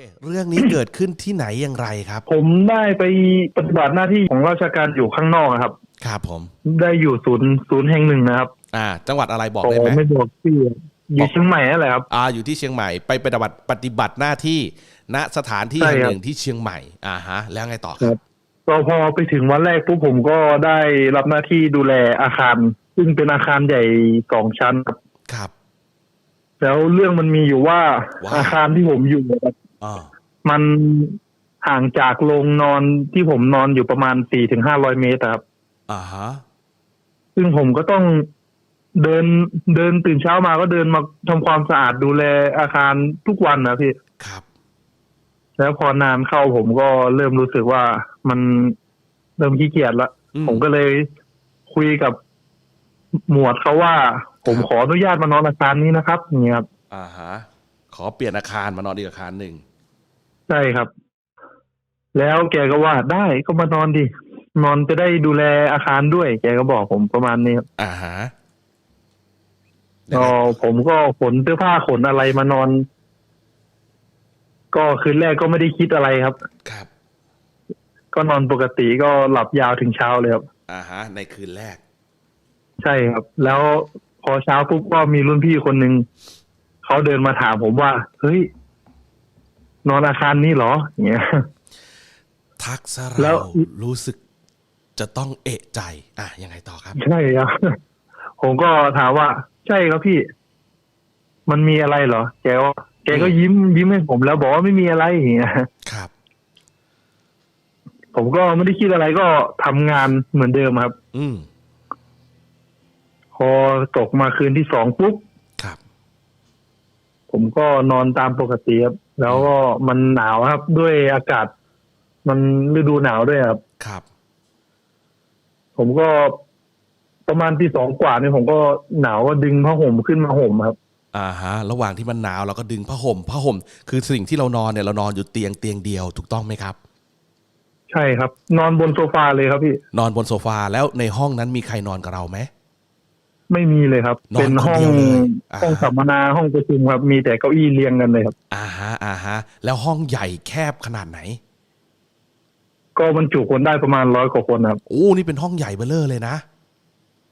เคเรื่องนี้เกิดขึ้นที่ไหนอย่างไรครับ ผมได้ไปปฏิบัติหน้าที่ของราชการอยู่ข้างนอกอะครับ ครับผม ได้อยู่ศูนย์ศูนย์แห่งหนึ่งนะครับ อ่า จังหวัดอะไรบอกขอได้ไหมไม่บอกชื่ออยู่เชียงใหม่นั่นแหละครับ อ่า อยู่ที่เชียงใหม่ไปปฏิบัติปฏิบัติหน้าที่ณสถานที่ใช่แห่งครับหนึ่งที่เชียงใหม่ อ่าฮะ แล้วไงต่อคครัรับบก็พอไปถึงวันแรกปุ๊บผมก็ได้รับหน้าที่ดูแลอาคาร ซึ่งเป็นอาคารใหญ่สองชั้นครับ ครับ แล้วเรื่องมันมีอยู่ว่าว่าอาคารที่ผมอยู่ครับ อ่ามันห่างจากโรงนอนที่ผมนอนอยู่ประมาณสี่ถึงห้าร้อยเมตรอะครับ อ่าฮะซึ่งผมก็ต้องเดินเดินตื่นเช้ามาก็เดินมาทำความสะอาดดูแลอาคารทุกวันนะพี่ ครับ แล้วพอนานเข้าผมก็เริ่มรู้สึกว่ามันเริ่มขี้เกียจละ อื ผมก็เลยคุยกับหมวดเขาว่า ผมขออนุญาตมานอนอาคารนี้นะครับอย่างเงี้ยครับ อ่าฮะขอเปลี่ยนอาคารมานอนอีกอาคารหนึ่ง ใช่ครับ แล้วแกก็ว่าได้ก็มานอนดินอนจะได้ดูแลอาคารด้วย แกก็บอกผมประมาณนี้ครับอ่าฮะก็ผมก็ขนเสื้อผ้าขนอะไรมานอน ก็คืนแรกก็ไม่ได้คิดอะไรครับ ครับ ก็นอนปกติก็หลับยาวถึงเช้าเลยครับอ่าฮะ ในคืนแรก ใช่ครับ แล้วพอเช้าปุ๊บก็มีรุ่นพี่คนหนึ่งเขาเดินมาถามผมว่า เฮ้ย นอนอาคารนี้เหรออย่างเงี้ยทักษะแล้เราวรู้สึกจะต้องเอะใจ อะยังไงต่อครับ ใช่ครับผมก็ถามว่า ใช่ครับพี่ มันมีอะไรเหรอแกว่าแกก็ยิ้มยิ้มให้ผมแล้วบอกว่าไม่มีอะไรอย่างเงี้ยครับ ผมก็ไม่ได้คิดอะไรก็ทำงานเหมือนเดิมครับ อืมพอตกมาคืนที่สองปุ๊บครับ ผมก็นอนตามปกติครับ แล้วก็มันหนาวครับ ด้วยอากาศ มันฤดูหนาวด้วยครับ ครับ ผมก็ประมาณที่สองกว่าเนี่ยผมก็หนาวก็ดึงผ้าห่มขึ้นมาห่มครับ อ่าฮะ ระหว่างที่มันหนาวเราก็ดึงผ้าห่มผ้าห่ม คือสิ่งที่เรานอนเนี่ยเรานอนอยู่เตียงเตียงเดียวถูกต้องไหมครับ ใช่ครับ นอนบนโซฟาเลยครับพี่ นอนบนโซฟาแล้วในห้องนั้นมีใครนอนกับเราไหม ไม่มีเลยครับ นอนเป็นห้องคนเดียวเลยอ่า ห้องสัมมนาห้องประชุมครับ มีแต่เก้าอี้เรียงกันเลยครับ อ่าฮะอ่าฮะแล้วห้องใหญ่แคบขนาดไหน ก็บรรจุคนได้ประมาณร้อยกว่าคนครับโอ้นี่เป็นห้องใหญ่เบ้อเร่อเลยนะ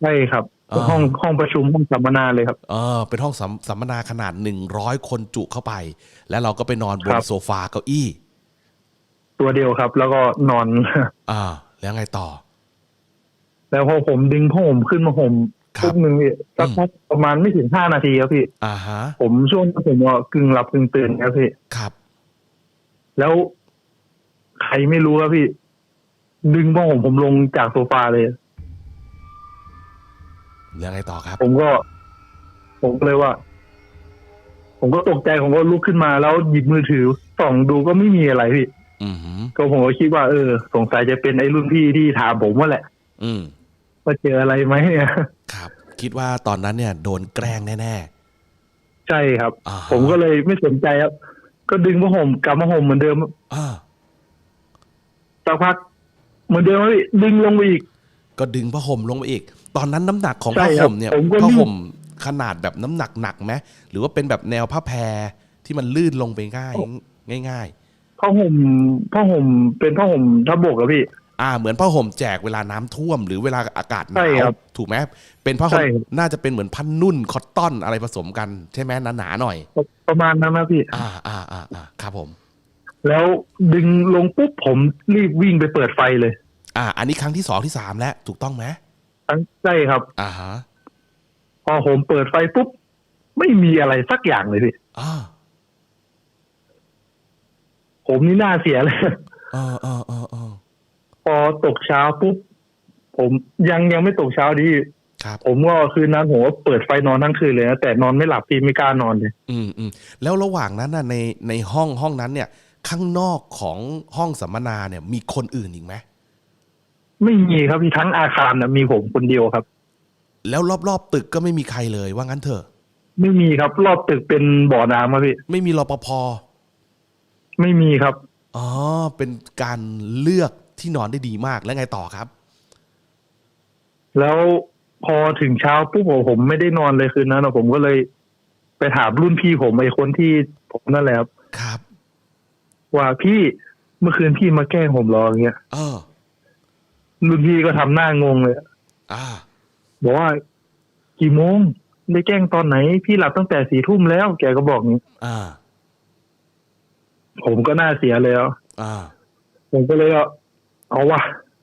ใช่ครับ อ่า ห้องห้องประชุมห้องสัมมนาเลยครับ เออเป็นห้องสัมสัมมนาขนาดหนึ่งร้อยคนจุเข้าไป แล้วเราก็ไปนอนบนครับ โซฟาเก้าอี้ ตัวเดียวครับ แล้วก็นอน อ่า แล้วไงต่อ แล้วพอผมดึงผ้าห่มขึ้นมาห่ม ครับปุ๊บหนึ่งพี่สักพักประมาณไม่ถึงห้านาทีครับพี่อ่าฮะ ผมช่วงนั้นผมก็กึ่งหลับกึ่งตื่นครับพี่ครับ แล้วใครไม่รู้ครับพี่ ดึงผ้าห่มผมลงจากโซฟาเลยแล้วไงต่อครับ ผมก็ ผมก็เลยว่า ผมก็ตกใจผมก็ลุกขึ้นมา แล้วหยิบมือถือส่องดูก็ไม่มีอะไรพี่อือหือก็ผมก็คิดว่าเออ สงสัยจะเป็นไอ้รุ่นพี่ที่ถามผมว่าแหละ อืมว่าเจออะไรไหมเนี่ย ครับ คิดว่าตอนนั้นเนี่ย โดนแกล้งแน่ใช่ครับๆอ่าฮะ ผมก็เลยไม่สนใจครับ ก็ดึงผ้าห่มกลับมาห่มเหมือนเดิมอ่าสักพักเหมือนเดิมครับพี่ดึงลงไปอีก ก็ดึงผ้าห่มลงมาอีก ตอนนั้นน้ำหนักของใช่ผ้าครับห่มเนี่ยผมก็ผ้ารีบห่มขนาดแบบน้ำหนักหนักไหมหรือว่าเป็นแบบแนวผ้าแพรที่มันลื่นลงไปง่ายง่าย ผ้าห่มผ้าห่มเป็นผ้าห่มทับบกอะพี่ๆ อ่าเหมือนผ้าห่มแจกเวลาน้ำท่วม หรือเวลาอากาศหใช่นาวครับถูกไหมเป็นผ้าห่ใช่มครับ น่าจะเป็นเหมือนพันนุ่นคอตตอนอะไรผสมกันใช่ไหมหนาๆหน่อย ประมาณนั้นนะพี่ อ่าอ่าอ่าอ่าครับผม แล้วดึงลงปุ๊บผมรีบวิ่งไปเปิดไฟเลยอ่า อันนี้ครั้งที่สองที่สามแล้วถูกต้องไหมทั้งใช่ครับ อ่าฮะพอผมเปิดไฟปุ๊บไม่มีอะไรสักอย่างเลยพี่อ่าผมนี่น่าเสียเลย เออเออเออเออพ อตกเช้าปุ๊บผมยังยังไม่ตกเช้าดีครับผมก็คืนนั้นผมก็เปิดไฟนอนทั้งคืนเลยนะแต่นอนไม่หลับพี่ไม่กล้านอนเลยอืมอืมแล้วระหว่างนั้นน่ะในในห้องห้องนั้นเนี่ย ข้างนอกของห้องสัมมนาเนี่ย มีคนอื่นอีกไหมไม่มีครับพี่ทั้งอาคารนะมีผมคนเดียวครับ แล้วรอบๆตึกก็ไม่มีใครเลยว่างั้นเถอะ ไม่มีครับ รอบตึกเป็นบ่อน้ำครับพี่ไม่มีรปภไม่มีครับอ๋อเป็นการเลือก ที่นอนได้ดีมากแล้วไงต่อครับ แล้วพอถึงเช้าปุ๊บผมผมไม่ได้นอนเลยคืนนั้นนะผมก็เลยไปถามรุ่นพี่ผมไอ้คนที่ผมนั่นแหละครับครับ ว่าพี่เมื่อคืนพี่มาแกล้งผมเหรออย่างเงี้ยเออรุ่นพี่ก็ทำหน้างงเลยอ่าบอกว่ากี่โมงได้แกล้งตอนไหน พี่หลับตั้งแต่สี่ทุ่มแล้ว แกก็บอกนี้อ่า ผมก็น่าเสียเลยอะอ่า ผมก็เลย เอาเอาว่า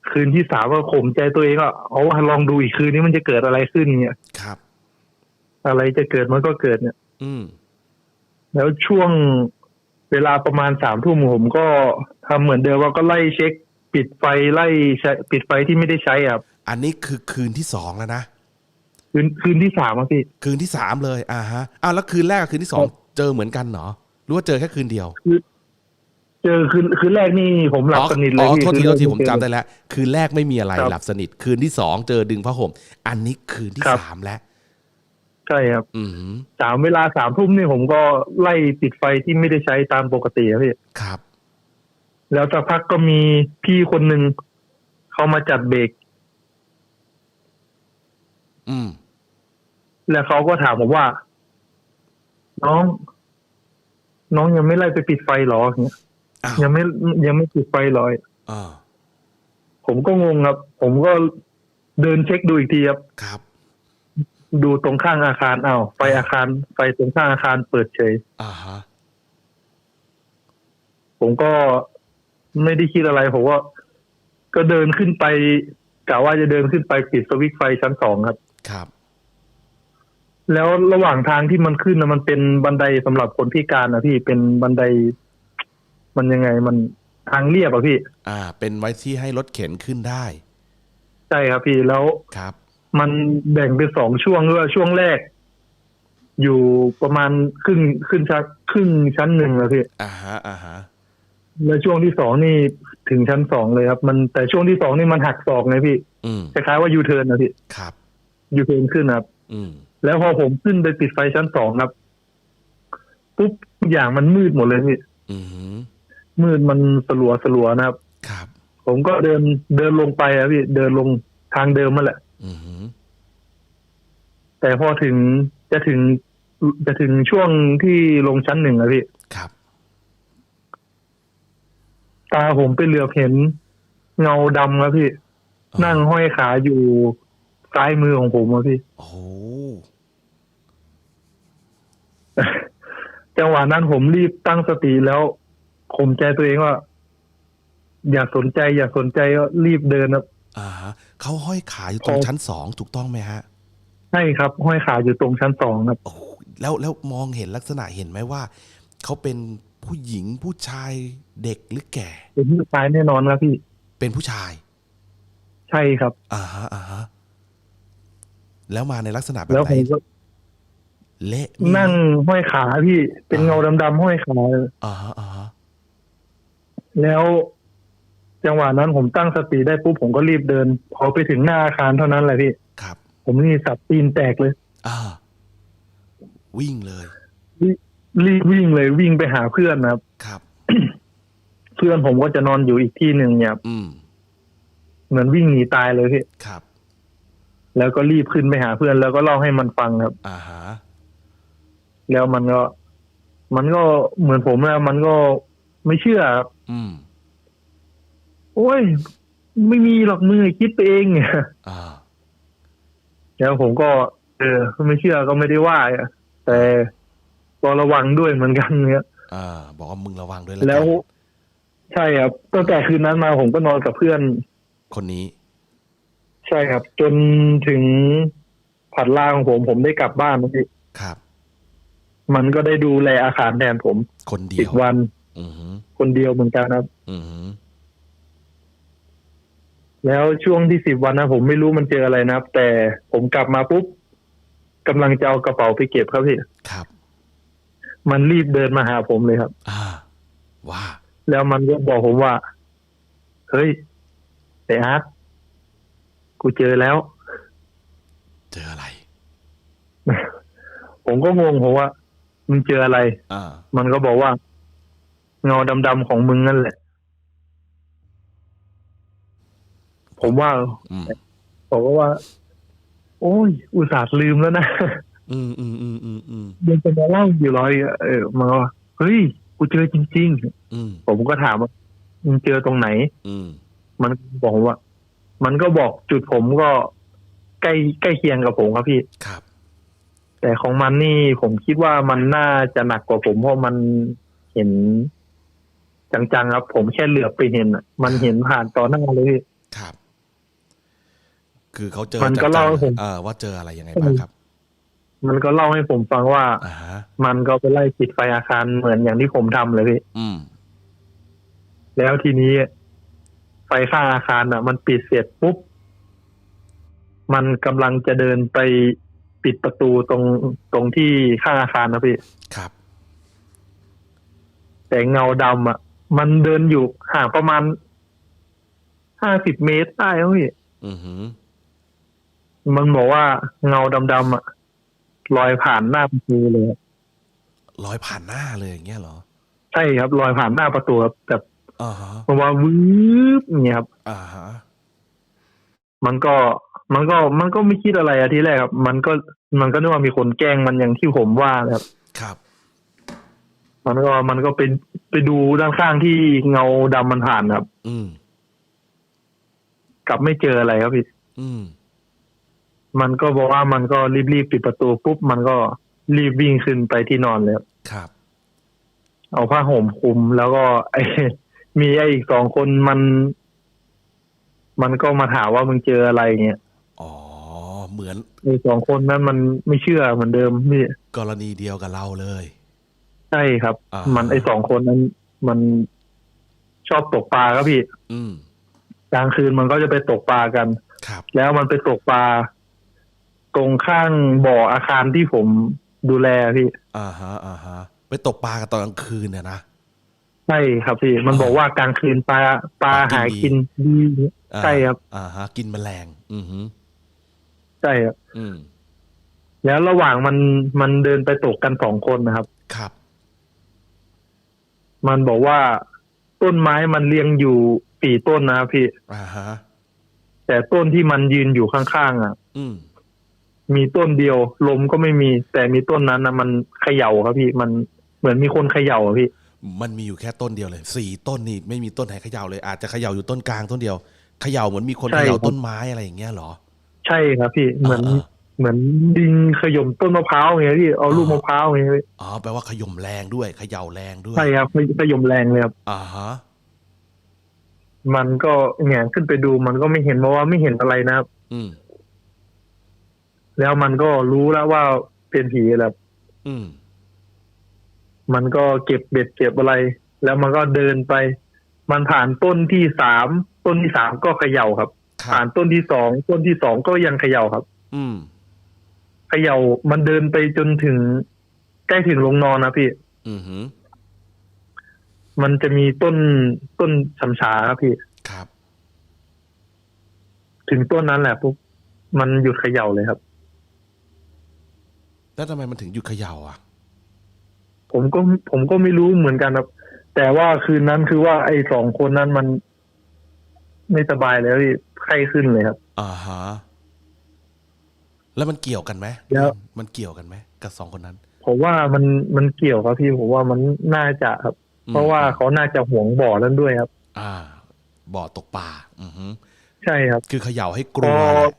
คืนที่สามก็ข่มใจตัวเองอะเอาว่าลองดูอีกคืนนี้มันจะเกิดอะไรขึ้นเนี่ยครับ อะไรจะเกิดมันก็เกิดเนี่ย อืม แล้วช่วงเวลาประมาณสามทุ่มผมก็ทำเหมือนเดิมว่าก็ไล่เช็ค ปิดไฟไล่ใช้ปิดไฟที่ไม่ได้ใช้อะอันนี้คือคืนที่สองแล้วนะคืนคืนที่สามอะพี่คืนที่สามเลยอ่าฮะอ้าวแล้วคืนแรกกับคืนที่สองครับเจอเหมือนกันเหรอหรือว่าเจอแค่คืนเดียว เจอคืนคืนแรกนี่ผมหลับสนิทเลยอ๋อพี่โทษทีคืนโทแรกษทีผมเจอจำได้แล้ว คืนแรกไม่มีอะไรครับหลับสนิท คืนที่สองเจอดึงผ้าห่ม อันนี้คืนที่ครับสามแล้วใช่ครับอืมสามเวลาสามทุ่มนี่ผมก็ไล่ปิดไฟที่ไม่ได้ใช้ตามปกติอะพี่ครับ แล้วสักพักก็มีพี่คนหนึ่งเขามาจัดเบรกอืม แล้วเขาก็ถามผมว่า น้อง น้องยังไม่ไล่ไปปิดไฟเหรออย่างเงี้ย อ้าวยังไม่ยังไม่ปิดไฟเหรออ่าผมก็งงครับ ผมก็เดินเช็คดูอีกทีครับ ครับดูตรงข้างอาคารอ้าวไฟอาคาร ไฟตรงข้างอาคารเปิดเฉย อ่าฮะผมก็ไม่ได้คิดอะไรผมก็ก็เดินขึ้นไปกะว่าจะเดินขึ้นไปปิดสวิตช์ไฟชั้นสองครับ ครับแล้วระหว่างทางที่มันขึ้นนะมันเป็นบันไดสำหรับคนพิการนะพี่เป็นบันได มันยังไงมันทางเรียบอะพี่ อ่า เป็นไว้ที่ให้รถเข็นขึ้นได้ ใช่ครับพี่แล้วครับ มันแบ่งเป็นสองช่วงด้วยช่วงแรก อยู่ประมาณครึ่งขึ้นชั้นครึ่งชั้นหนึ่งแล้วพี่อ่าฮะอ่าฮะแล้วช่วงที่สองนี่ถึงชั้นสองเลยครับ มันแต่ช่วงที่สองนี่มันหักศอกไงพี่อืมคล้ายๆว่ายูเทิร์นนะพี่ครับ ยูเทิร์นขึ้นนะครับ อืมแล้วพอผมขึ้นไปปิดไฟชั้นสองครับ ปุ๊บทุกอย่างมันมืดหมดเลยพี่ อืม มืดมันสลัวสลัวนะครับ ครับ ผมก็เดินเดินลงไปอะพี่เดินลงทางเดิมมาแหละ อืมแต่พอถึงจะถึงจะถึงช่วงที่ลงชั้นหนึ่งอะพี่ ครับ ตาผมไปเหลือบเห็นเงาดำครับพี่นั่งห้อยขาอยู่ซ้ายมือของผมอะพี่ โอ้โหจังหวะนั้นผมรีบตั้งสติแล้ว ข่มใจตัวเองว่า อย่าสนใจ อย่าสนใจก็รีบเดินครับ อ่าฮะเขาห้อยขาอยู่ตรงผมชั้นสองถูกต้องไหมฮะ ใช่ครับ ห้อยขาอยู่ตรงชั้นสองครับ โอ้โหแล้วแล้วมองเห็นลักษณะเห็นไหมว่าเขาเป็นผู้หญิงผู้ชายเด็กหรือแก่ เป็นผู้ชายแน่นอนครับพี่ เป็นผู้ชาย ใช่ครับ อ่าฮะอ่าฮะแล้วมาในลักษณะแบแล้วบไหผนมก็เละนั่งห้อยขาพี่ เป็นเงาดำๆห้อยขา อ่าฮะอ่าฮะ แล้วจังหวะนั้นผมตั้งสติได้ปุ๊บผมก็รีบเดิน พอไปถึงหน้าอาคารเท่านั้นแหละพี่ ครับ ผมนี่สับตีนแตกเลย อ่า วิ่งเลย รีบวิ่งเลยวิ่งไปหาเพื่อนนะครับ ครับ เพื่อนผมก็จะนอนอยู่อีกที่หนึ่งเนี่ย อืม เหมือนวิ่งหนีตายเลยพี่ ครับ แล้วก็รีบขึ้นไปหาเพื่อนแล้วก็เล่าให้มันฟังครับ อ่าฮะ แล้วมันก็ มันก็เหมือนผมแล้วมันก็ไม่เชื่อครับ อืม โอ้ย ไม่มีหรอกมือคิดไปเองเนี่ยอ่า แล้วผมก็ เออ ไม่เชื่อก็ไม่ได้ว่าอะแต่ก็ระวังด้วยเหมือนกันเนี่ยอ่า บอกว่ามึงระวังด้วยแล้วแล้วกันใช่ครับตั้งแต่คืนนั้นมาผมก็นอนกับเพื่อน คนนี้ ใช่ครับ จนถึงผัดลาของผมผมได้กลับบ้านนะพี่ครับ มันก็ได้ดูแลอาคารแทนผมคนเดีสิยบว วันอือหือ คนเดียวเหมือนกันครับอือหือแล้วช่วงที่สิบวันนะผมไม่รู้มันเจออะไรนะครับ แต่ผมกลับมาปุ๊บกำลังจะเอากระเป๋าไปเก็บครับพี่ครับ มันรีบเดินมาหาผมเลยครับ อ่าว่าแล้วมันก็บอกผมว่า เฮ้ยไออาร์ตกูเจอแล้ว เจออะไร ผมก็งงผมว่า มึงเจออะไร อ่า มันก็บอกว่า เงาดำๆของมึงนั่นแหละ ผมว่าอืมผมก็ว่า โอ้ย อุตส่าห์ลืมแล้วนะ อืมอืมอืมอืมอืมยังจะมาเล่าอยู่ร้อยเออมาว่าเฮ้ย กูเจอจริง อืมๆ ผมก็ถามว่ามึงเจอตรงไหน อืมมันบอกว่า มันก็บอกจุดผมก็ใกล้ใกล้เคียงกับผมครับพี่ ครับ แต่ของมันนี่ผมคิดว่ามันน่าจะหนักกว่าผมเพราะมันเห็น จังๆครับ ผมแค่เหลือบไปเห็นอะมันเห็นผ่านต่อหน้าเลยพี่ ครับ คือเขาเจอมันก็จังๆเล่าให้ผม เออว่าเจออะไรยังไงบ้างครับมันก็เล่าให้ผมฟังว่า อ่าฮะมันก็ไปไล่ปิดไฟอาคารเหมือนอย่างที่ผมทำเลยพี่ อืม แล้วทีนี้ ไฟข้างอาคารอะ มันปิดเสร็จปุ๊บ มันกำลังจะเดินไปปิดประตูตรงตรงที่ข้างอาคารนะพี่ ครับ แต่เงาดำอะ มันเดินอยู่ห่างประมาณห้าสิบเมตรได้ครับพี่อือหือมันบอกว่าเงาดำๆอะลอยผ่านหน้าประตูเลยลอยผ่านหน้าเลยอย่างเงี้ยเหรอ ใช่ครับลอยผ่านหน้าประตูครับแบบอ่าฮะมันว่าวืบอย่างเงี้ยครับอ่าฮะมันก็มันก็มันก็ไม่คิดอะไรอะทีแรกครับ มันก็มันก็นึกว่ามีคนแกล้งมันอย่างที่ผมว่านะครับ ครับ มันก็มันก็ไปไปดูด้านข้างที่เงาดำมันผ่านครับ อืม กลับไม่เจออะไรครับพี่ อืม มันก็บอกว่ามันก็รีบๆปิดประตูปุ๊บมันก็รีบวิ่งขึ้นไปที่นอนเลยครับครับ เอาผ้าห่มคลุมแล้วก็ ไอ้มีไอ้อีกสองคนมัน มันก็มาถามว่ามึงเจออะไรเงี้ยอ๋อ เหมือนไอ้สองคนนั้นมันไม่เชื่อเหมือนเดิมพี่กรณีเดียวกับเราเลยใช่ครับ อ่ามั มันไอ้สองคนนั้น มันชอบตกปลาครับพี่อืมกลางคืนมันก็จะไปตกปลากัน ครับ แล้วมันไปตกปลาตรงข้างบ่ออาคารที่ผมดูแลพี่อ่าฮะอ่าฮะไปตกปลากันตอนกลางคืนเนี่ยนะ ใช่ครับพี่ มันบอกว่ากลางคืนปลาปลาปลากินหาดีกินดีอ่าใช่ครับ อ่าฮะ กินแมลง อือหือใช่ครับ อืมแล้วระหว่างมันมันเดินไปตกกันสองคนนะครับ ครับ มันบอกว่าต้นไม้มันเรียงอยู่สี่ต้นนะครับพี่อ่าฮะแต่ต้นที่มันยืนอยู่ข้างๆอะ อืม มีต้นเดียวลมก็ไม่มี แต่มีต้นนั้นนะมันเขย่าครับพี่ มันเหมือนมีคนเขย่าอะพี่ มันมีอยู่แค่ต้นเดียวเลยสี่ต้นนี่ไม่มีต้นไหนเขย่าเลยอาจจะเขย่าอยู่ต้นกลางต้นเดียวเขย่าเหมือนมีคนใช่ เขย่าครับต้นไม้อะไรอย่างเงี้ยเหรอ ใช่ครับพี่เหมือนอ่า เหมือนดิงขย่มต้นมะพร้าวไงพี่เอาลูกมะพร้าวไงพี่อ๋อแปลว่าขย่มแรงด้วยเขย่าแรงด้วยใช่ครับขย่มแรงเลยครับอ่าฮะมันก็แหงนขึ้นไปดูมันก็ไม่เห็นเพราะว่าไม่เห็นอะไรนะครับอืม แล้วมันก็รู้แล้วว่าเป็นผีแหละอืม มันก็เก็บเบ็ดเก็บอะไร แล้วมันก็เดินไป มันผ่านต้นที่สามต้นที่สามก็เขย่าครับครัผ่าบนต้นที่สองต้นที่สองก็ยังเขย่าครับ อืม เขย่ามันเดินไปจนถึงใกล้ถึงโรงนอนนะพี่ อือหือ มันจะมีต้นต้นฉำฉาครับพี่ ครับ ถึงต้นนั้นแหละปุ๊บมันหยุดเขย่าเลยครับ แล้วทำไมมันถึงหยุดเขย่าอะ ผมก็ผมก็ไม่รู้เหมือนกันครับ แต่ว่าคืนนั้นคือว่าไอ้สองคนนั้นมัน ไม่สบายเลยพี่ไข้ขึ้นเลยครับ อ่าฮะ แล้วมันเกี่ยวกันไหมแล้ว มันเกี่ยวกันไหมกับสองคนนั้นผมว่ามันมันเกี่ยวครับพี่ผมว่ามันน่าจะครับ อืมเพราะว่าเขาน่าจะห่วงบ่อนั้นด้วยครับ อ่า บ่อตกปลาอือหือใช่ครับ คือเขย่าให้กลัวพอแหละ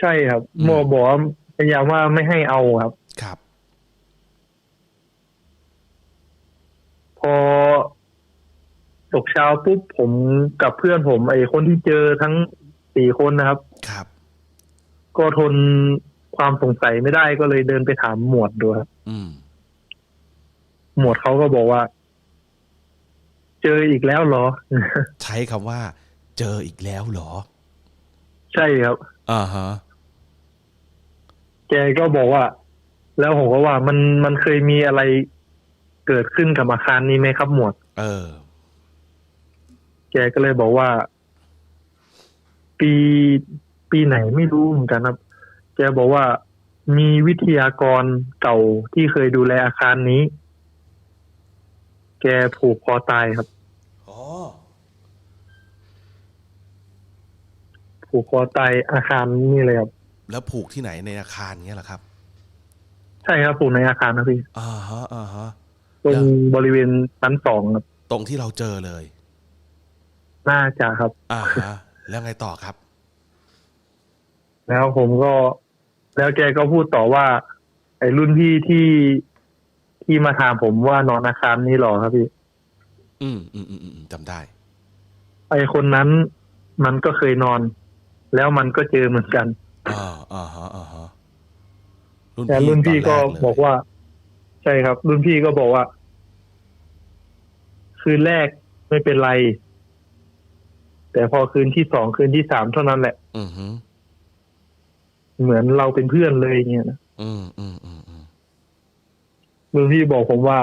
ใช่ครับอืม หมอบอกว่าพยายามว่าไม่ให้เอาครับ ครับ พอตกเช้าปุ๊บผมกับเพื่อนผมไอ้คนที่เจอทั้งสี่คนนะครับ ครับ ก็ทนความสงสัยไม่ได้ก็เลยเดินไปถามหมวดดูครับอืมหมวดเขาก็บอกว่า เจออีกแล้วเหรอ ใช้คำว่า เจออีกแล้วเหรอ ใช่ครับอ่าฮะแกก็บอกว่า แล้วผมก็ว่ามันมันเคยมีอะไรเกิดขึ้นกับอาคารนี้ไหมครับหมวด เออ แกก็เลยบอกว่า ปี ปีไหนไม่รู้เหมือนกันครับ แกบอกว่ามีวิทยากรเก่าที่เคยดูแลอาคารนี้ แกผูกคอตายครับอ๋อผูกคอตายอาคารนี่เลยครับ แล้วผูกที่ไหนในอาคารเงี้ยเหรอครับ ใช่ครับผูกในอาคารนะพี่อ่าฮะอ่าฮะตรงแล้วบริเวณชั้นสองครับ ตรงที่เราเจอเลย น่าจะครับ อ่าฮะแล้วไงต่อครับ แล้วผมก็แล้วแกก็พูดต่อว่า ไอ้รุ่นพี่ที่ที่มาถามผมว่านอนอาคารนี้หรอครับพี่ อืมอืมอืมอืมจำได้ ไอ้คนนั้นมันก็เคยนอน แล้วมันก็เจอเหมือนกันอ่าอ่าฮะอ่าฮะรุ่นแต่พี่รุ่นพี่ตก็แรเลยบอกว่า ใช่ครับ รุ่นพี่ก็บอกว่า คืนแรกไม่เป็นไร แต่พอคืนที่สองคืนที่สามเท่านั้นแหละ อืมฮึ เหมือนเราเป็นเพื่อนเลยเนี่ยนะอืมอืมอืมอืมรุ่นพี่บอกผมว่า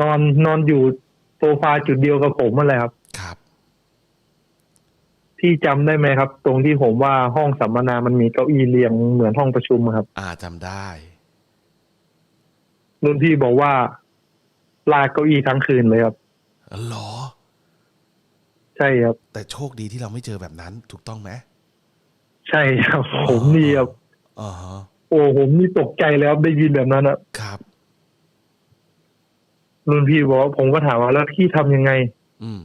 นอนนอนอยู่โซฟาจุดเดียวกับผมนั่นแหละครับ ครับพี่จำได้ไหมครับ ตรงที่ผมว่าห้องสัมมนามันมีเก้าอี้เรียงเหมือนห้องประชุมอะครับ อ่าจำได้รุ่นพี่บอกว่า ลากเก้าอี้ทั้งคืนเลยครับเหรอ ใช่ครับ แต่โชคดีที่เราไม่เจอแบบนั้น ถูกต้องไหม ใช่ครับ ผมนี่ครับอ่าฮะโอ้ผมนี่ตกใจแล้วครับได้ยินแบบนั้นอะครับ รุ่นพี่บอกว่าผมก็ถามว่าแล้วพี่ทำยังไง อืม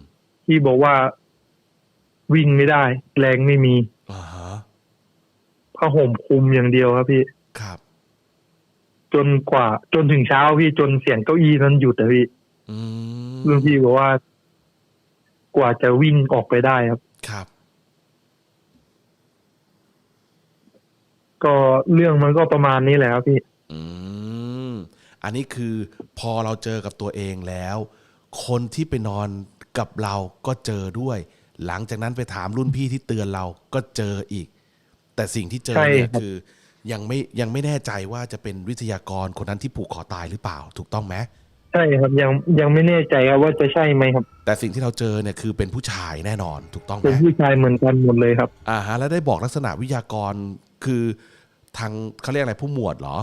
พี่บอกว่า วิ่งไม่ได้ แรงไม่มีอ่าฮะผ้าห่มคลุมอย่างเดียวครับพี่ ครับ จนกว่า จนถึงเช้าพี่จนเสียงเก้าอี้นั้นหยุดอะพี่อืมรุ่นพี่บอกว่า กว่าจะวิ่งออกไปได้ครับ ครับ ก็เรื่องมันก็ประมาณนี้แหละครับพี่ อืม อันนี้คือพอเราเจอกับตัวเองแล้ว คนที่ไปนอนกับเราก็เจอด้วย หลังจากนั้นไปถามรุ่นพี่ที่เตือนเราก็เจออีก แต่สิ่งที่เจอเนี่ยใช่ครับคือ ยังไม่ยังไม่แน่ใจว่าจะเป็นวิทยากรคนนั้นที่ผูกคอตายหรือเปล่า ถูกต้องไหมใช่ครับยังยังไม่แน่ใจครับว่าจะใช่ไหมครับ แต่สิ่งที่เราเจอเนี่ยคือเป็นผู้ชายแน่นอน ถูกต้องไหเป็นมผู้ชายเหมือนกันหมดเลยครับ อ่าฮะแล้วได้บอกลักษณะวิทยากร คือทางเขาเรียกอะไรผู้หมวดเหรอ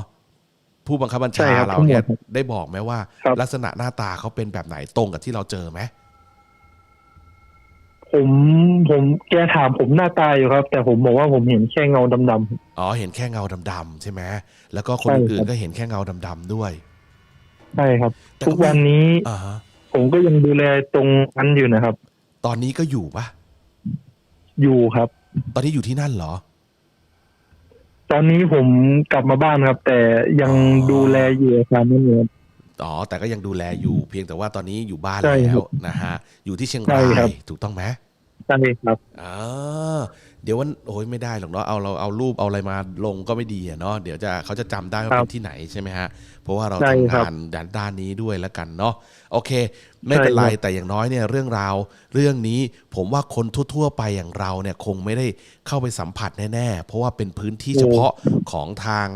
ผู้บังคับบัญใช่ชาครับเราผู้หมวดเนี่ยครับได้บอกไหมว่า ครับ ลักษณะหน้าตาเขาเป็นแบบไหนตรงกับที่เราเจอไหมผมผมแกถามผมหน้าตาอยู่ครับ แต่ผมบอกว่าผมเห็นแค่เงาดำ อ๋อเห็นแค่เงาดำๆใช่ไหมแล้วก็คนใช่ครับ อื่นๆก็เห็นแค่เงาดำๆด้วย ๆใช่ครับ แต่ทุกวันนี้อ่าฮะผมก็ยังดูแลตรงนั้นอยู่นะครับ ตอนนี้ก็อยู่ปะอยู่ครับ ตอนนี้อยู่ที่นั่นเหรอ ตอนนี้ผมกลับมาบ้านครับ แต่ยังอ๋อดูแลอยู่อาคารนั้นอยู่ครับอ๋อ แต่ก็ยังดูแลอยู่เพียงแต่ว่าตอนนี้อยู่บ้านใช่แล้ครัวบนะฮะ อยู่ที่เชียงใช่รายครับถูกต้องไหมใช่ครับอ่า เดี๋ยววันโอ้ยไม่ได้หรอกเนาะเอาเราเอารูปเอาอะไรมาลงก็ไม่ดีอะเนาะเดี๋ยวจะเขาจะจำได้ว่าครับเป็นที่ไหนใช่ไหมฮะเพราะว่าเราใช่ทำครับงานด้านด้านนี้ด้วยแล้วกันเนาะโอเค ไม่เป็นใช่ไรครับแต่อย่างน้อยเนี่ยเรื่องราวเรื่องนี้ผมว่าคนทั่ว ๆ ไปอย่างเราเนี่ยคงไม่ได้เข้าไปสัมผัสแน่ๆ เพราะว่าเป็นพื้นที่เฉพาะของทาง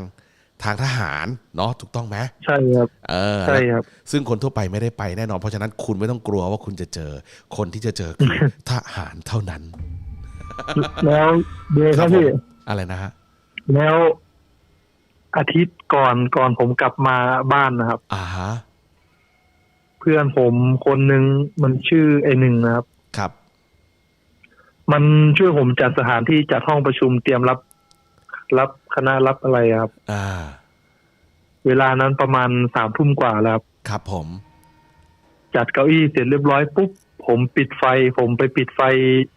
ทางทหารเนาะถูกต้องไหมใช่ครับเออใช่ครับ ซึ่งคนทั่วไปไม่ได้ไปแน่นอน เพราะฉะนั้นคุณไม่ต้องกลัวว่าคุณจะเจอคนที่จะเจอคือทหารเท่านั้น แล้วเดี๋ยวครับผมพี่ อะไรนะฮะ แล้วอาทิตย์ก่อนก่อนผมกลับมาบ้านนะครับ อ่าฮะ เพื่อนผมคนหนึ่งมันชื่อไอหนึ่งนะครับ ครับ มันช่วยผมจัดสถานที่จัดห้องประชุมเตรียมรับ รับคณะรับอะไรอะครับ อ่า เวลานั้นประมาณสามทุ่มกว่าแล้วครับ ครับผม จัดเก้าอี้เสร็จเรียบร้อยปุ๊บผมปิดไฟ ผมไปปิดไฟ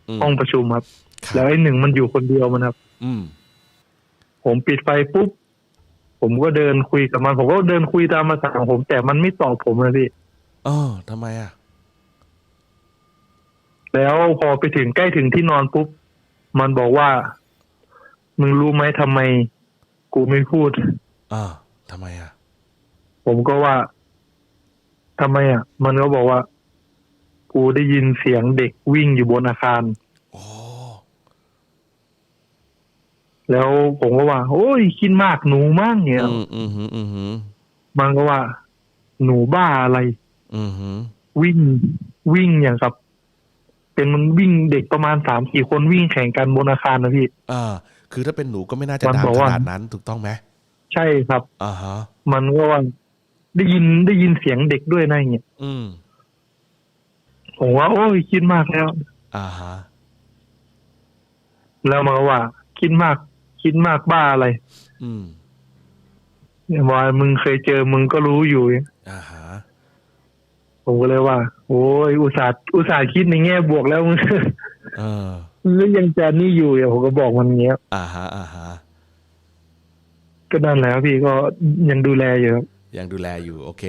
อืมห้องประชุมครับครับ แล้วไอ้หนึ่งมันอยู่คนเดียวมันครับ อืม ผมปิดไฟปุ๊บผมก็เดินคุยกับมัน ผมก็เดินคุยตามภาษาของผม แต่มันไม่ตอบผมเลยพี่เออทำไมอะ แล้วพอไปถึงใกล้ถึงที่นอนปุ๊บ มันบอกว่า มึงรู้ไหมทำไม กูไม่พูด อ่าทำไมอะ ผมก็ว่าทำไมอะ มันก็บอกว่า กูได้ยินเสียงเด็กวิ่งอยู่บนอาคาร โอ้ แล้วผมก็ว่า โอ้ยคิดมากหนูมั่งเนี่ยอืมอืมหืมอืมหืมมันก็ว่า หนูบ้าอะไรอืมหืมวิ่งวิ่งอย่างกับ เป็นมันวิ่งเด็กประมาณสามสี่คนวิ่งแข่งกันบนอาคารนะพี่อ่าคือถ้าเป็นหนูก็ไม่น่าจะมันดังบอกขว่านาดนั้นถูกต้องไหมใช่ครับอ่าฮะ มันก็ว่าได้ยินได้ยินเสียงเด็กด้วยนะอย่างเงี้ยอืมผมว่า โอ้ยคิดมากแล้ว อ่าฮะ แล้วมันก็ว่าคิดมาก คิดมากบ้าอะไร อืมว่ามึงเคยเจอมึงก็รู้อยู่ อ่าฮะผมก็เลยว่า โอ้ยอุตส่าห์อุตส่าห์คิดในแง่บวกแล้วมึงเออแล้วยังจะนี่อยู่อะผมก็บอกมันอย่างเงี้ย อ่าฮะอ่าฮะก็นั่นแหล้วพี่ก็ยังดูแลอยู่ครับ ยังดูแลอยู่ โอเค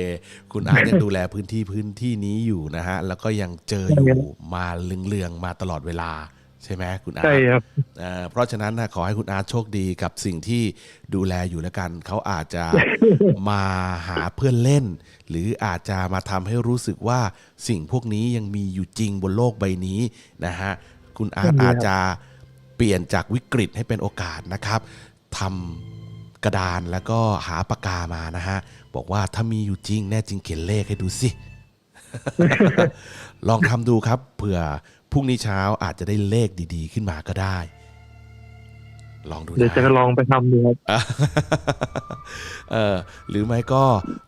คุณอาร์ตยังดูแลพื้นที่พื้นที่นี้อยู่นะฮะ แล้วก็ยังเจออยู่มาเลืองๆมาตลอดเวลา ใช่ไหมคุณอาร์ใช่ตครับเอ่อเพราะฉะนั้นนะขอให้คุณอาร์ตโชคดีกับสิ่งที่ดูแลอยู่แล้วกัน เขาอาจจะมาหาเพื่อนเล่น หรืออาจจะมาทำให้รู้สึกว่าสิ่งพวกนี้ยังมีอยู่จริงบนโลกใบนี้นะฮะคุณอาร์ตดีครับอาจจะเปลี่ยนจากวิกฤตให้เป็นโอกาสนะครับทำกระดานแล้วก็หาปากกามานะฮะบอกว่าถ้ามีอยู่จริงแน่จริงเขียนเลขให้ดูสิลองทำดูครับเผื่อ พรุ่งนี้เช้าอาจจะได้เลขดีๆ ขึ้นมาก็ได้ ลองดูนะเดี๋ยวจะลองไปทำดูครับอะเออหรือไม่ก็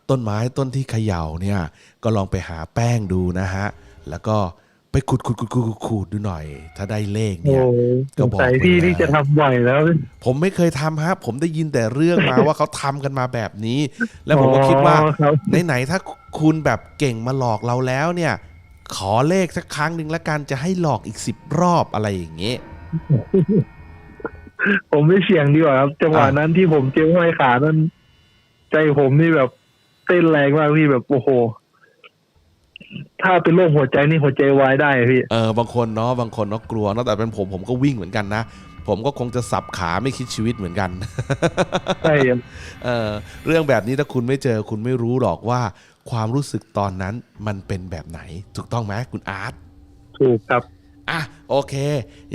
ต้นไม้ต้นที่เขย่าเนี่ย ก็ลองไปหาแป้งดูนะฮะ แล้วก็ไปขุดขุดขุดขุดขุดขุดดูหน่อย ถ้าได้เลขโอ้เนี่ย ก็สงบอกสัยไปพี่แล้วที่จะทำบ่อยแล้ว ผมไม่เคยทำฮะ ผมได้ยินแต่เรื่องมาว่าเขาทำกันมาแบบนี้ แล้วผมก็คิดว่าอ๋อครับไหนๆถ้าคุณแบบเก่งมาหลอกเราแล้วเนี่ย ขอเลขสักครั้งหนึ่งละกันจะให้หลอกอีกสิบรอบอะไรอย่างเงี้ยผมไม่เสี่ยงดีกว่าครับจังหวะอะนั้นที่ผมเจอห้อยขานั้น ใจผมนี่แบบเต้นแรงมากพี่แบบโอ้โห ถ้าเป็นโรคหัวใจนี่หัวใจวายได้อะพี่เออบางคนเนาะบางคนเนาะกลัวเนาะแต่เป็นผมผมก็วิ่งเหมือนกันนะผมก็คงจะสับขาไม่คิดชีวิตเหมือนกันใช่ครับเออเรื่องแบบนี้ถ้าคุณไม่เจอคุณไม่รู้หรอกว่า ความรู้สึกตอนนั้นมันเป็นแบบไหน ถูกต้องไหมคุณอาร์ตถูกครับอะโอเค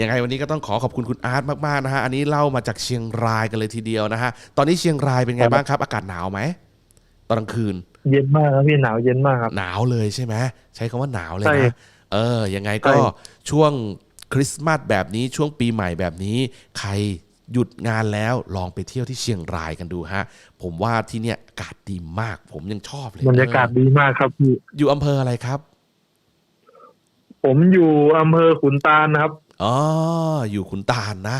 ยังไงวันนี้ก็ต้องขอขอบคุณคุณอาร์ตมากๆนะฮะ อันนี้เล่ามาจากเชียงรายกันเลยทีเดียวนะฮะ ตอนนี้เชียงรายเป็นไงบ้างครับ อากาศหนาวไหมตอนกลางคืน เย็นมากครับพี่หนาวเย็นมากครับ หนาวเลยใช่ไหมใช้คำว่าหนาวเลยใช่นะ เออ ยังไงก็ใช่ช่วงคริสต์มาสแบบนี้ช่วงปีใหม่แบบนี้ ใคร หยุดงานแล้วลองไปเที่ยวที่เชียงรายกันดูฮะ ผมว่าที่เนี่ยอากาศดีมาก ผมยังชอบเลยบรรยากาศเออดีมากครับพี่อยู่อำเภออะไรครับ ผมอยู่อำเภอขุนตาลนะครับอ๋ออยู่ขุนตาลนะ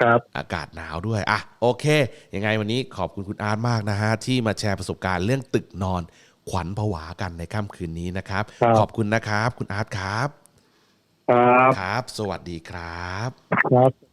ครับอากาศหนาวด้วยอะโอเค ยังไงวันนี้ขอบคุณคุณอาร์ตมากนะฮะ ที่มาแชร์ประสบการณ์เรื่องตึกนอน ขวัญผวากันในค่ำคืนนี้นะครับครับขอบคุณนะครับ คุณอาร์ตครับ ครับ ครับ สวัสดีครับ ครับ